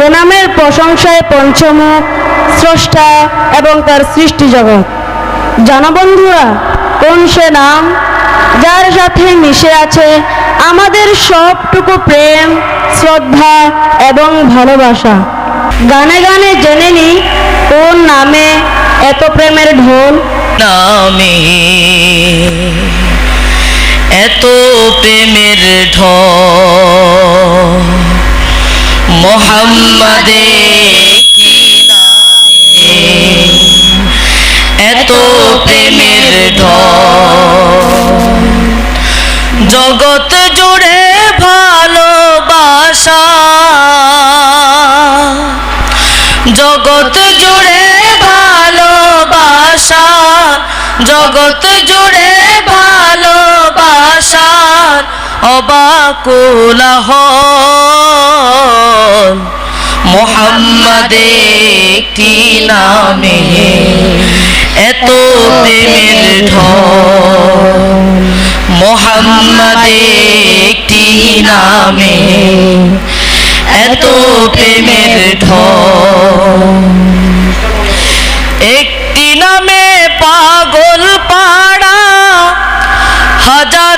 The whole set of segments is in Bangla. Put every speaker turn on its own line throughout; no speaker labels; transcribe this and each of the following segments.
যে নামের প্রশংসায় পঞ্চমুখ স্রষ্টা এবং তার সৃষ্টি জগৎ। জানা বন্ধুরা, কোন সে নাম? যার সাথে মিশে আছে আমাদের সবটুকু প্রেম, শ্রদ্ধা এবং ভালোবাসা। গানে গানে জেনে নি, কোন নামে এত প্রেমের ঢোল?
নামে এত প্রেমের ঢল। মোহাম্মদে এত প্রেমের জগৎ জুড়ে ভালোবাসা। জগৎ জুড়ে ভালোবাসা। জগৎ জুড়ে ভালোবাসার অবাকুলাহ নামে এত প্রেমের ঢল। মোহাম্মদ একটি নামে এত প্রেমের ঢল। একটি নামে পাগল পাড়া, হাজার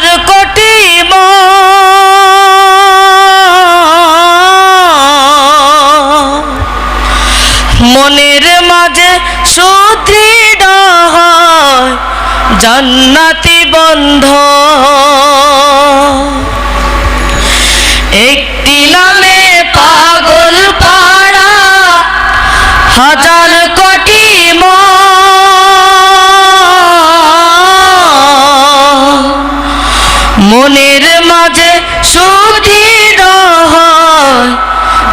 মনের মাঝে সুদৃঢ় জান্নাতি বন্ধ। একটি নামে পাগল পাড়া হাজার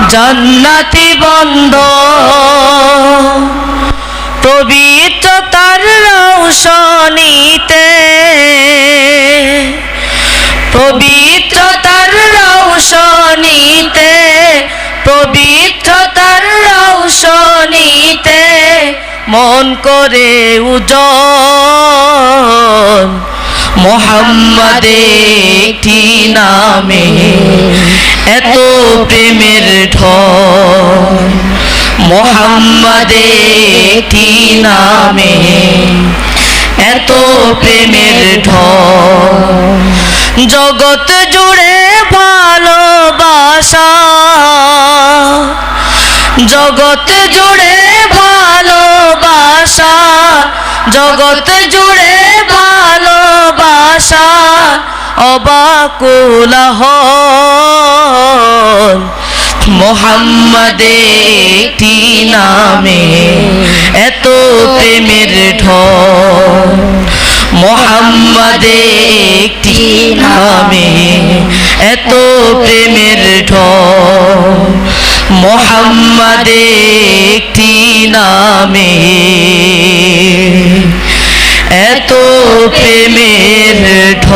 জান্নাতি বন্ধ। পবিত্রতার রৌশনীতে। পবিত্রতার রৌশনীতে। পবিত্রতার রৌশনীতে মন করে উজ্জ্বল মোহাম্মদ একটি নামে এত প্রেমের ঢল। মোহাম্মদ একটি নামে এত প্রেমের ঢল। জগৎ জুড়ে ভালোবাসা। জগৎ জুড়ে ভালোবাসা। জগৎ জুড়ে ভালোবাসা অবাকুলাহ মোহাম্মদ একটি নামে এত প্রেমের ঢল। মোহাম্মদ একটি নামে এত প্রেমের ঢল। মোহাম্মদ একটি নামে এত প্রেমের ঢ